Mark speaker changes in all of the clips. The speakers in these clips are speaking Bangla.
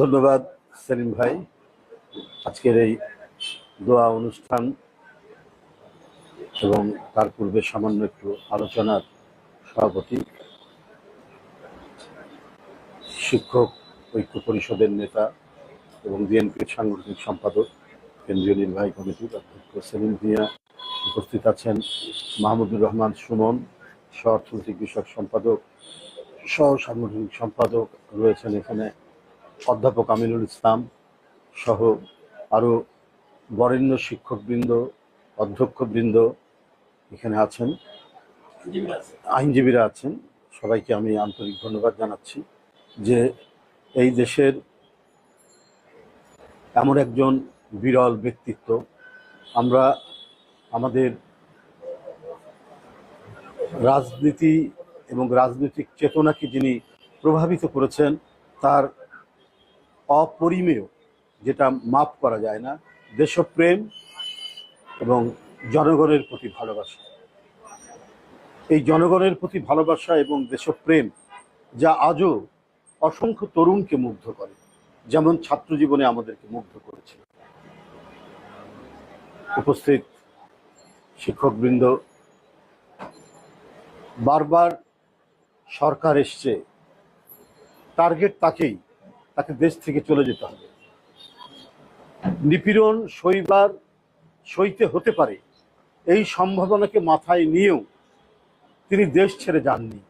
Speaker 1: ধন্যবাদ, সেলিম ভাই। আজকের এই দোয়া অনুষ্ঠান এবং তার পূর্বে সামান্য একটু আলোচনার সভাপতি, শিক্ষক, ঐক্য পরিষদের নেতা এবং বিএনপির সাংগঠনিক সম্পাদক, কেন্দ্রীয় নির্বাহী কমিটির অধ্যক্ষ সেলিম ভিয়া উপস্থিত আছেন, মাহমুদুর রহমান সুমন, সহ অর্থনৈতিক বিষয়ক সম্পাদক, সহ সাংগঠনিক সম্পাদক রয়েছেন এখানে। অধ্যাপক আমিনুল ইসলাম সহ আরও বরেণ্য শিক্ষকবৃন্দ, অধ্যক্ষবৃন্দ এখানে আছেন। আইনজীবীরা আছেন। সবাইকে আমি আন্তরিক ধন্যবাদ জানাচ্ছি যে এই দেশের এমন একজন বিরল ব্যক্তিত্ব। আমরা আমাদের রাজনীতি এবং রাজনৈতিক চেতনাকে যিনি প্রভাবিত করেছেন, তার অপরিমেয়, যেটা মাপ করা যায় না, দেশপ্রেম এবং জনগণের প্রতি ভালোবাসা। এই জনগণের প্রতি ভালোবাসা এবং দেশপ্রেম যা আজও অসংখ্য তরুণকে মুগ্ধ করে, যেমন ছাত্র জীবনে আমাদেরকে মুগ্ধ করেছিল। উপস্থিত শিক্ষকবৃন্দ, বারবার সরকার এসছে, টার্গেট তাকেই তাকে দেশ থেকে চলে যেতে হবে। নিপীড়ন সইবার সইতে হতে পারে। এই সম্ভাবনাকে মাথায় নিয়েও তিনি দেশ ছেড়ে যাননি।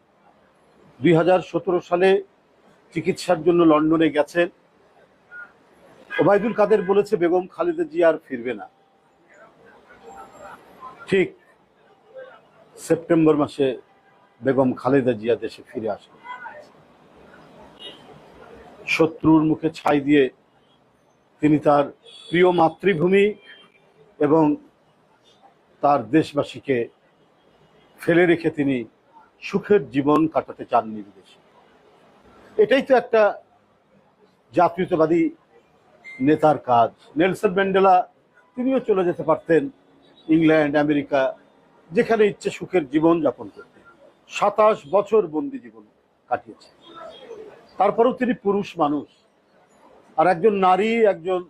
Speaker 1: দুই হাজার সতেরো সালে চিকিৎসার জন্য লন্ডনে গেছেন। ওবায়দুল কাদের বলেছে, বেগম খালেদা জিয়া আর ফিরবে না। ঠিক সেপ্টেম্বর মাসে বেগম খালেদা জিয়া দেশে ফিরে আসেন শত্রুর মুখে ছাই দিয়ে তিনি তার প্রিয় মাতৃভূমি এবং তার দেশবাসীকে ফেলে রেখে তিনি সুখের জীবন কাটাতে চাননি বিদেশে। এটাই তো একটা জাতীয়তাবাদী নেতার কাজ। নেলসন ম্যান্ডেলা, তিনিও চলে যেতে পারতেন ইংল্যান্ড, আমেরিকা, যেখানে ইচ্ছে সুখের জীবন যাপন করতেন। সাতাশ বছর বন্দি জীবন কাটিয়েছে তারপরেও তিনি পুরুষ মানুষ। আর একজন নারী, একজন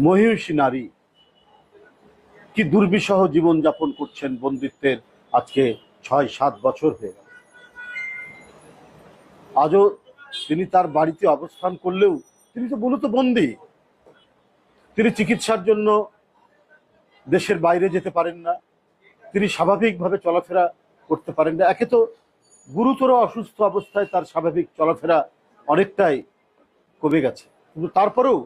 Speaker 1: মহিষী নারী, কি দুর্বিষহ জীবন যাপন করছেন বন্দিত্বের আজকে ছয়, সাত বছর হয়ে গেল। আজও তিনি তার বাড়িতে অবস্থান করলেও তিনি তো মূলত বন্দী। তিনি চিকিৎসার জন্য দেশের বাইরে যেতে পারেন না। তিনি স্বাভাবিকভাবে চলাফেরা করতে পারেন না। একে তো গুরুতর অসুস্থ অবস্থায় তার স্বাভাবিক চলাফেরা অনেকটাই কমে গেছে। কিন্তু তারপরেও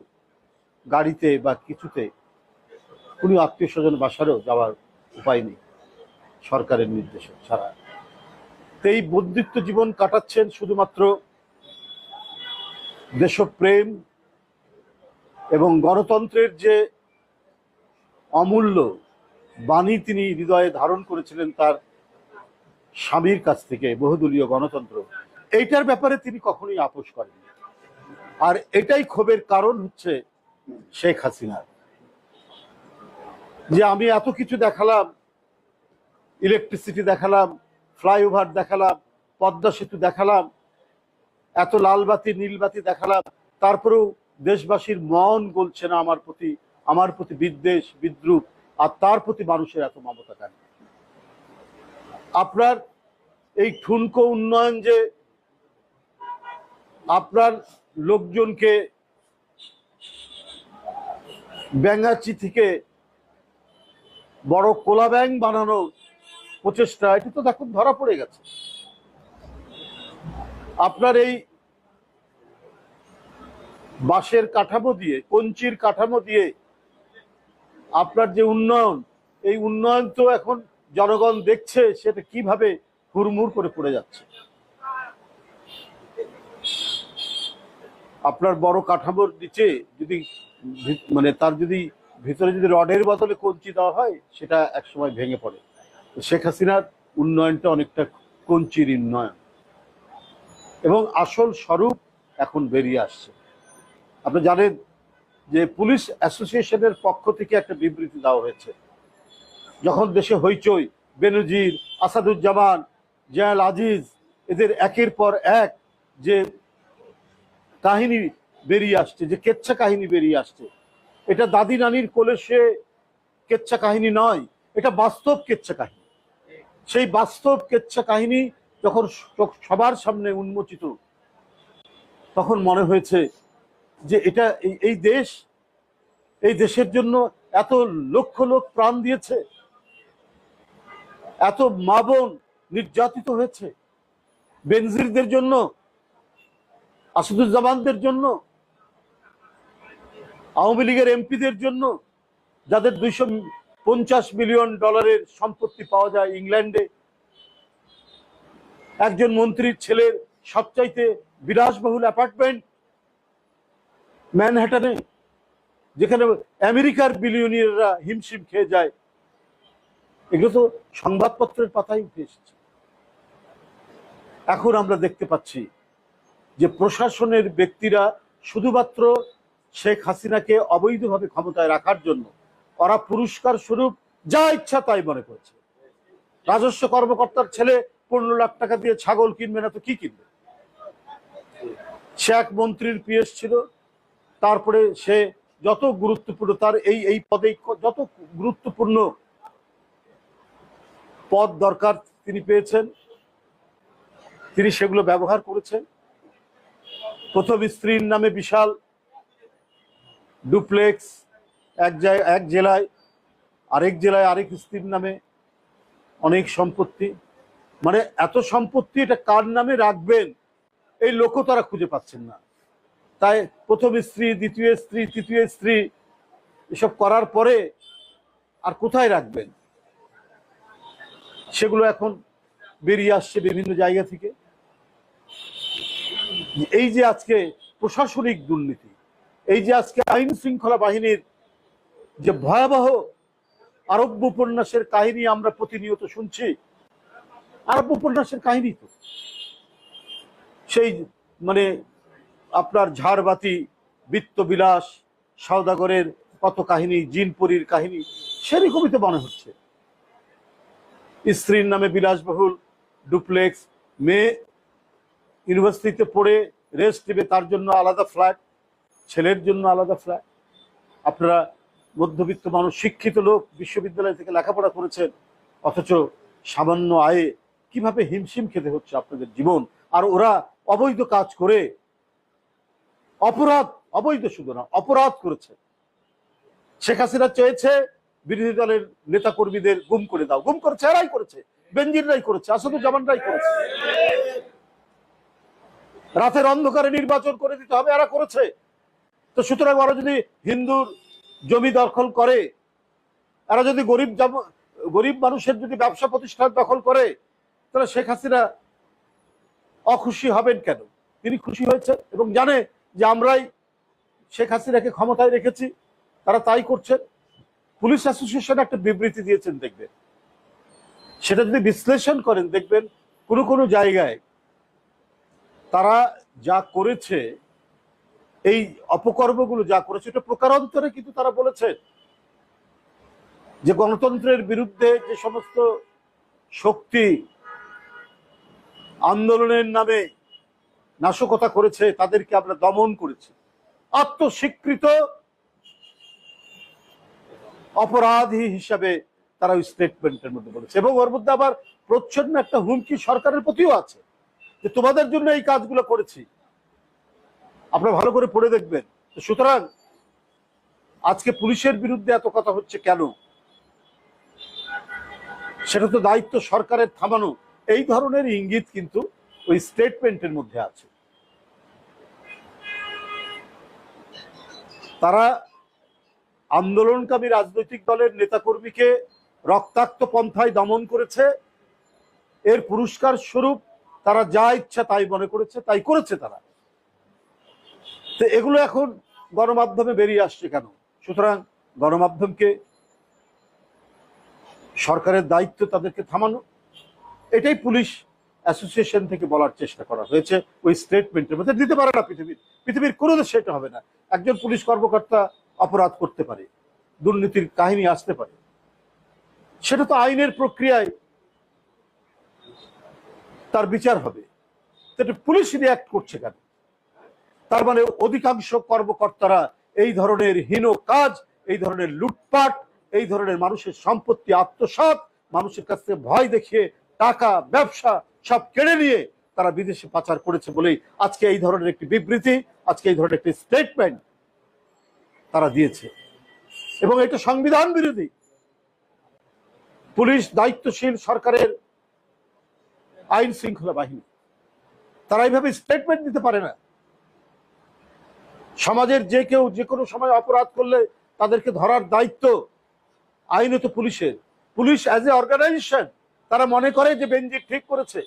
Speaker 1: গাড়িতে বা কিছুতে কোনো আত্মীয় স্বজন বাসারও যাওয়ার উপায় নেই সরকারের নির্দেশে ছাড়া। এই বন্দিত্ব জীবন কাটাচ্ছেন শুধুমাত্র দেশপ্রেম এবং গণতন্ত্রের যে অমূল্য বাণী তিনি হৃদয়ে ধারণ করেছিলেন তার স্বামীর কাছ থেকে বহুদলীয় গণতন্ত্র, এইটার ব্যাপারে তিনি কখনোই আপোষ করেন আর এটাই ক্ষোভের কারণ হচ্ছে শেখ হাসিনার যে আমি এত কিছু দেখালাম, ইলেকট্রিসিটি দেখালাম, ফ্লাইওভার দেখালাম, পদ্মা সেতু দেখালাম, এত লালবাতি নীলবাতি দেখালাম, তারপরেও দেশবাসীর মন গলছে না আমার প্রতি আমার প্রতি বিদ্বেষ, বিদ্রুপ, আর তার প্রতি মানুষের এত মমতা কেন? আপনার এই ঠুনকো উন্নয়ন যে আপনার লোকজনকে ব্যাঙ্গাচি থেকে বড় কোলা ব্যাং বানানোর প্রচেষ্টা, এটি তো দেখুন ধরা পড়ে গেছে। আপনার এই বাঁশের কাঠামো দিয়ে, কঞ্চির কাঠামো দিয়ে আপনার যে উন্নয়ন, এই উন্নয়ন তো এখন জনগণ দেখছে সেটা কীভাবে হুড়মুড় করে পড়ে যাচ্ছে। আপনার বড় কাঠামোর নিচে যদি মানে তার যদি ভিতরে যদি রডের বদলে কঞ্চি দেওয়া হয়, সেটা একসময় ভেঙে পড়ে। শেখ হাসিনার উন্নয়নটা অনেকটা কঞ্চির উন্নয়ন। এবং আসল স্বরূপ এখন বেরিয়ে আসছে। আপনি জানেন যে পুলিশ অ্যাসোসিয়েশনের পক্ষ থেকে একটা বিবৃতি দেওয়া হয়েছে। যখন দেশে হইচই, বেনজির, আসাদুজ্জামান জয়াল আজিজ, এদের একের পর এক যে কাহিনী বেরিয়ে আসছে, যে কেচ্ছা কাহিনী বেরিয়ে আসছে, এটা দাদি নানির কোলে সে কেচ্ছা কাহিনী নয়, এটা বাস্তব কেচ্ছা কাহিনী। সেই বাস্তব কেচ্ছা কাহিনী যখন সবার সামনে উন্মোচিত, তখন মনে হয়েছে যে এটা এই দেশ, এই দেশের জন্য এত লক্ষ লোক প্রাণ দিয়েছে এত মা বোন নির্যাতিত হয়েছে। বেনজিরদের জন্য, আসাদুজ্জামানদের জন্য, আওয়ামী লীগের এমপিদের জন্য, যাদের দুইশো পঞ্চাশ মিলিয়ন ডলারের সম্পত্তি পাওয়া যায় ইংল্যান্ডে। একজন মন্ত্রীর ছেলের সবচাইতে বিলাসবহুল অ্যাপার্টমেন্ট ম্যানহাটনে, যেখানে আমেরিকার বিলিয়নিয়াররা হিমশিম খেয়ে যায়। এগুলো তো সংবাদপত্রের পাতায় উঠে এসেছে। এখন আমরা দেখতে পাচ্ছি যে প্রশাসনের ব্যক্তিরা শুধুমাত্র শেখ হাসিনাকে অবৈধভাবে ক্ষমতায় রাখার জন্য, ওরা পুরস্কার স্বরূপ যা ইচ্ছা তাই মনে করছে। রাজস্ব কর্মকর্তার ছেলে পনেরো লাখ টাকা দিয়ে ছাগল কিনবে না তো কি কিনবে? সে এক মন্ত্রীর পিএস ছিল, তারপরে সে যত গুরুত্বপূর্ণ, তার এই এই পদে যত গুরুত্বপূর্ণ পদ দরকার তিনি পেয়েছেন। তিনি সেগুলো ব্যবহার করেছেন। প্রথম স্ত্রীর নামে বিশাল ডুপ্লেক্স এক জায়গায় এক জেলায়, আরেক জেলায় আরেক স্ত্রীর নামে অনেক সম্পত্তি। মানে এত সম্পত্তি এটা কার নামে রাখবেন? এই লোকও তারা খুঁজে পাচ্ছেন না। তাই প্রথম স্ত্রী, দ্বিতীয় স্ত্রী, তৃতীয় স্ত্রী, এসব করার পরে আর কোথায় রাখবেন? সেগুলো এখন বেরিয়ে আসছে বিভিন্ন জায়গা থেকে। এই যে আজকে প্রশাসনিক দুর্নীতি, এই যে আজকে আইন শৃঙ্খলা বাহিনীর যে ভয়াবহ আরব্য উপন্যাসের কাহিনী আমরা প্রতিনিয়ত শুনছি আরব্য উপন্যাসের কাহিনী তো। সেই মানে আপনার ঝাড়বাতি, বিত্তবিলাস, সওদাগরের কত কাহিনী, জিনপুরীর কাহিনী, সেরকমই তো মনে হচ্ছে। স্ত্রীর নামে বিলাসবহুল, ডুপ্লেক্স, মেয়ে ইউনিভার্সিটিতে পড়ে রেস্ট নেবে, তার জন্য আলাদা ফ্ল্যাট ছেলের জন্য আলাদা ফ্ল্যাট আপনারা মধ্যবিত্ত মানুষ, শিক্ষিত লোক বিশ্ববিদ্যালয় থেকে লেখাপড়া করেছেন, অথচ সামান্য আয়ে কীভাবে হিমশিম খেতে হচ্ছে আপনাদের জীবন? আর ওরা অবৈধ কাজ করে, অপরাধ, অবৈধ শুধু না, অপরাধ করেছে। শেখ হাসিনা চেয়েছে বিরোধী দলের নেতা কর্মীদের গুম করে দাও। গুম করেছে এরাই করেছে। বেঞ্জিররাই করেছে, আসাদুজ্জামানরাই করেছে। রাতের অন্ধকারে নির্বাচন করে দিতে হবে, এরা করেছে। তো সুতরাং ওরা যদি হিন্দুর জমি দখল করে, এরা যদি গরিব গরিব মানুষের যদি ব্যবসা প্রতিষ্ঠান দখল করে, তাহলে শেখ হাসিনা অখুশি হবেন কেন? তিনি খুশি হয়েছে এবং জানে যে আমরাই শেখ হাসিনাকে ক্ষমতায় রেখেছি, তারা তাই করছেন। পুলিশ অ্যাসোসিয়েশন একটা বিবৃতি দিয়েছেন, দেখবেন। সেটা যদি বিশ্লেষণ করেন, দেখবেন কোনো কোনো জায়গায় তারা যা করেছে, এই অপকর্মগুলো যা করেছে, এটা প্রকারান্তরে কিন্তু তারা বলেছেন। যে গণতন্ত্রের বিরুদ্ধে যে সমস্ত শক্তি আন্দোলনের নামে নাশকতা করেছে, তাদেরকে আমরা দমন করেছি। আত্মস্বীকৃত অপরাধী হিসাবে তারা ওই স্টেটমেন্টের মধ্যে বলেছে এবং ওর মধ্যে আবার প্রচ্ছন্ন একটা হুমকি সরকারের প্রতিও আছে যে তোমাদের জন্য এই কাজগুলো করেছি। আপনারা ভালো করে পড়ে দেখবেন। সুতরাং আজকে পুলিশের বিরুদ্ধে এত কথা হচ্ছে কেন? সেটা তো দায়িত্ব সরকারের থামানো। এই ধরনের ইঙ্গিত কিন্তু ওই স্টেটমেন্টের মধ্যে আছে। তারা আন্দোলনকামী রাজনৈতিক দলের নেতাকর্মীকে রক্তাক্ত পন্থায় দমন করেছে। এর পুরস্কার স্বরূপ তারা যা ইচ্ছা তাই মনে করেছে, তাই করেছে তারা। তো এগুলো এখন গণমাধ্যমে বেরিয়ে আসছে কেন? সুতরাং গণমাধ্যমকে সরকারের দায়িত্ব তাদেরকে থামানো, এটাই পুলিশ অ্যাসোসিয়েশন থেকে বলার চেষ্টা করা হয়েছে। ওই স্টেটমেন্টের মধ্যে দিতে পারে না পৃথিবীর পৃথিবীর কোনো দেশে এটা হবে না। একজন পুলিশ কর্মকর্তা অপরাধ করতে পারে, দুর্নীতির কাহিনী আসতে পারে। সেটা তো আইনের প্রক্রিয়ায় তার বিচার হবে। এটা পুলিশ রিয়াক্ট করছে কেন? তার মানে অধিকাংশ কর্মকর্তারা এই ধরনের হীন কাজ, এই ধরনের লুটপাট, এই ধরনের মানুষের সম্পত্তি, আত্মসাৎ, মানুষের কাছ থেকে ভয় দেখিয়ে টাকা, ব্যবসা সব কেড়ে নিয়ে তারা বিদেশে পাচার করেছে বলেই আজকে এই ধরনের একটি বিবৃতি, আজকে এই ধরনের একটি স্টেটমেন্ট তারা দিয়েছে। এবং এটা সংবিধান বিরোধী। পুলিশ দায়িত্বশীল সরকারের আইন শৃঙ্খলা বাহিনী। তারা এইভাবে স্টেটমেন্ট দিতে পারে না। সমাজের যে কেউ যে কোনো সময় অপরাধ করলে তাদেরকে ধরার দায়িত্ব আইনত পুলিশের। পুলিশ অ্যাজ এ অর্গানাইজেশন তারা মনে করে যে বেঞ্জির ঠিক করেছে।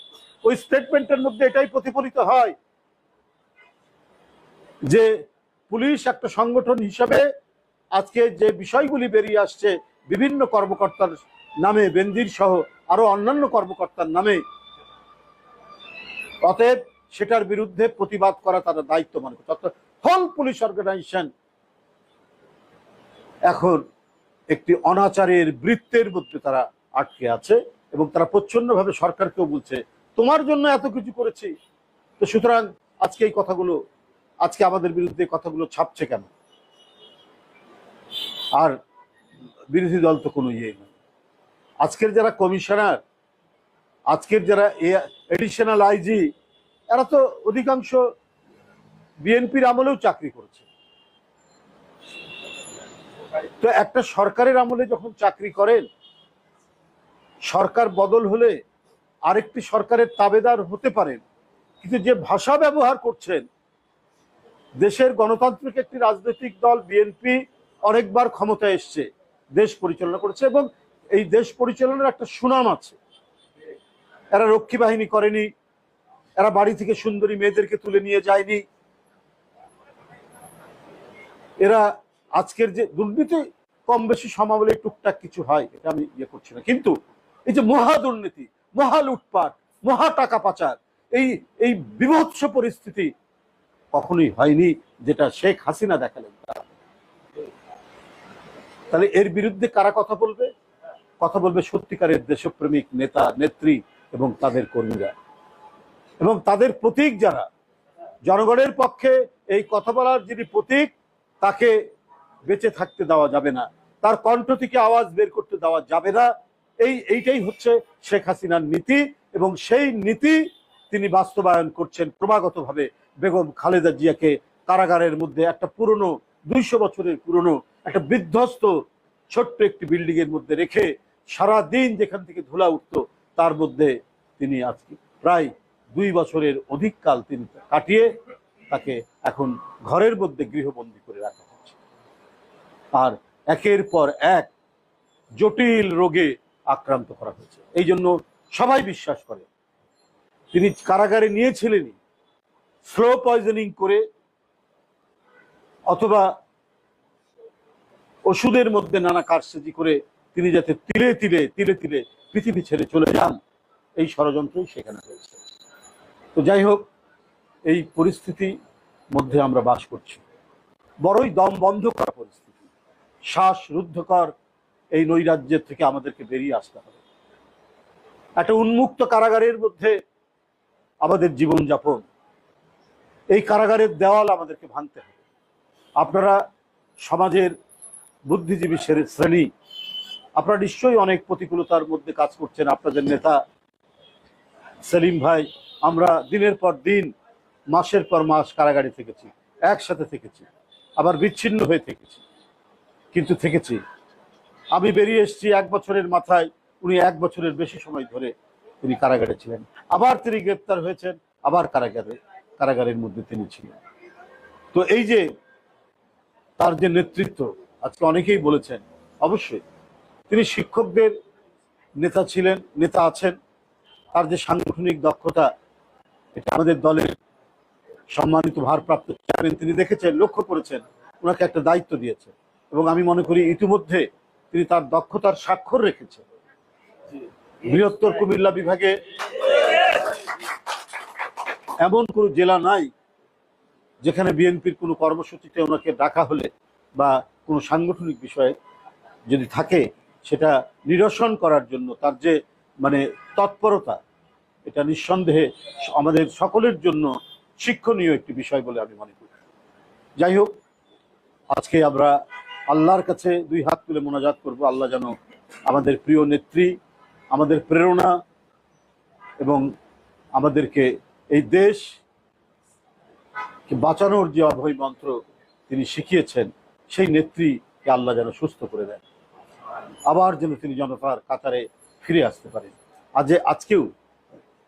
Speaker 1: ওই স্টেটমেন্টের মধ্যে এটাই প্রতিফলিত হয় যে পুলিশ একটা সংগঠন হিসাবে আজকে যে বিষয়গুলি বেরিয়ে আসছে, বিভিন্ন কর্মকর্তার নামে বেন্দির সহ আরও অন্যান্য কর্মকর্তার নামে, অতএব সেটার বিরুদ্ধে প্রতিবাদ করা তারা দায়িত্ব মনে করছে। অর্থাৎ হোল পুলিশ অর্গানাইজেশন এখন একটি অনাচারের বৃত্তের মধ্যে তারা আটকে আছে এবং তারা প্রচ্ছন্নভাবে সরকারকেও বলছে, তোমার জন্য এত কিছু করেছি। তো সুতরাং আজকে এই কথাগুলো আজকে আমাদের বিরুদ্ধে কথাগুলো ছাপছে কেন? আর বিরোধী দল তো কোনো ইয়ে নেই আজকের যারা কমিশনার, আজকের যারা এডিশনাল আইজি এরা তো অধিকাংশ বিএনপির আমলেও চাকরি করেছে। তো একটা সরকারের আমলে যখন চাকরি করেন, সরকার বদল হলে আরেকটি সরকারের তাবেদার হতে পারেন। কিন্তু যে ভাষা ব্যবহার করছেন দেশের গণতান্ত্রিক একটি রাজনৈতিক দল, বিএনপি, অনেকবার ক্ষমতায় এসছে, দেশ পরিচালনা করেছে এবং এই দেশ পরিচালনার একটা সুনাম আছে। এরা রক্ষী বাহিনী করেনি, এরা বাড়ি থেকে সুন্দরী মেয়েদেরকে তুলে নিয়ে যায়নি। এরা আজকের যে দুর্নীতি কম বেশি সমাবলে টুকটাক কিছু হয়, এটা আমি ইয়ে করছি না। কিন্তু এই যে মহা দুর্নীতি, মহা লুটপাট, মহা টাকা পাচার, এই এই বিভৎস পরিস্থিতি কখনোই হয়নি, যেটা শেখ হাসিনা দেখালেন। তাহলে এর বিরুদ্ধে কারা কথা বলবে? কথা বলবে সত্যিকারের দেশপ্রেমিক নেতা, নেত্রী এবং তাদের কর্মীরা। এবং তাদের প্রতীক যারা, জনগণের পক্ষে এই কথা বলার যিনি প্রতীক, তাকে বেঁচে থাকতে দেওয়া যাবে না। তার কণ্ঠ থেকে আওয়াজ বের করতে দেওয়া যাবে না। এই, এইটাই হচ্ছে শেখ হাসিনার নীতি এবং সেই নীতি তিনি বাস্তবায়ন করছেন ক্রমাগতভাবে বেগম খালেদা জিয়াকে কারাগারের মধ্যে একটা পুরনো দুইশো বছরের পুরনো একটা বিধ্বস্ত ছোট্ট একটি বিল্ডিং এর মধ্যে রেখে সারা দিন যেখান থেকে ধুলা উঠতো, তার মধ্যে তিনি আজকে প্রায় দুই বছরের অধিক কাল তিনি কাটিয়ে তাকে এখন ঘরের মধ্যে গৃহবন্দী করে রাখা হচ্ছে। আর একের পর এক জটিল রোগে আক্রান্ত করা হয়েছে। এই জন্য সবাই বিশ্বাস করে, তিনি কারাগারে নিয়েছিলেনই স্লো পয়জনিং করে অথবা ওষুধের মধ্যে নানা কারসাজি করে তিনি যাতে তিলে তিলে তিলে তিলে পৃথিবী ছেড়ে চলে যান, এই ষড়যন্ত্রই সেখানে হয়েছে তো যাই হোক, এই পরিস্থিতি মধ্যে আমরা বাস করছি। বড়ই দম বন্ধ করা পরিস্থিতি। শ্বাস রুদ্ধকর এই নৈরাজ্যের থেকে আমাদেরকে বেরিয়ে আসতে হবে। একটা উন্মুক্ত কারাগারের মধ্যে আমাদের জীবনযাপন এই কারাগারের দেওয়াল আমাদেরকে ভাঙতে হবে। আপনারা সমাজের বুদ্ধিজীবী শ্রে- শ্রেণি, আপনারা নিশ্চয়ই অনেক প্রতিকূলতার মধ্যে কাজ করছেন। আপনাদের নেতা সেলিম ভাই, আমরা দিনের পর দিন, মাসের পর মাস কারাগারে থেকেছি, একসাথে থেকেছি, আবার বিচ্ছিন্ন হয়ে থেকেছি, কিন্তু থেকেছি। আমি বেরিয়ে এসেছি এক বছরের মাথায়, উনি এক বছরের বেশি সময় ধরে তিনি কারাগারে ছিলেন। আবার তিনি গ্রেপ্তার হয়েছেন, আবার কারাগারে কারাগারের মধ্যে তিনি ছিলেন। তো এই যে তার যে নেতৃত্ব, আজকে অনেকেই বলেছেন, অবশ্যই তিনি শিক্ষকদের নেতা ছিলেন, নেতা আছেন। তার যে সাংগঠনিক দক্ষতা, এটা আমাদের দলের সম্মানিত ভারপ্রাপ্ত চেয়ারম্যান তিনি দেখেছেন, লক্ষ্য করেছেন, ওনাকে একটা দায়িত্ব দিয়েছে এবং আমি মনে করি ইতিমধ্যে তিনি তার দক্ষতার স্বাক্ষর রেখেছেন। বৃহত্তর কুমিল্লা বিভাগে এমন কোনো জেলা নাই যেখানে বিএনপির কোনো কর্মসূচিতে ওনাকে ডাকা হলে বা কোনো সাংগঠনিক বিষয়ে যদি থাকে, সেটা নিরসন করার জন্য তার যে মানে তৎপরতা, এটা নিঃসন্দেহে আমাদের সকলের জন্য শিক্ষণীয় একটি বিষয় বলে আমি মনে করি। যাই হোক, আজকে আমরা আল্লাহর কাছে দুই হাত তুলে মোনাজাত করব। আল্লাহ যেন আমাদের প্রিয় নেত্রী, আমাদের প্রেরণা এবং আমাদেরকে এই দেশ বাঁচানোর যে অভয় মন্ত্র তিনি শিখিয়েছেন, সেই নেত্রীকে আল্লাহ যেন সুস্থ করে দেন। আবার যেন তিনি জনতার কাতারে ফিরে আসতে পারেন। আজ আজকেও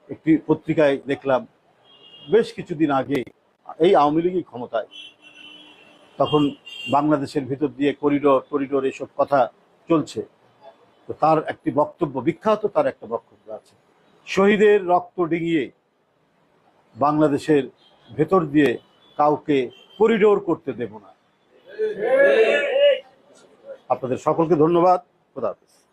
Speaker 1: একটি পত্রিকায় দেখলাম, বেশ কিছুদিন আগে এই আওয়ামী লীগই ক্ষমতায়। তখন বাংলাদেশের ভিতর দিয়ে করিডোর, টরিডোর এসব কথা চলছে। তো তার একটি বক্তব্য, বিখ্যাত তার একটা বক্তব্য আছে। শহীদের রক্ত ডিঙিয়ে বাংলাদেশের ভেতর দিয়ে কাউকে করিডোর করতে দেব না। আপনাদের সকলকে ধন্যবাদ। খোদা হাফেজ।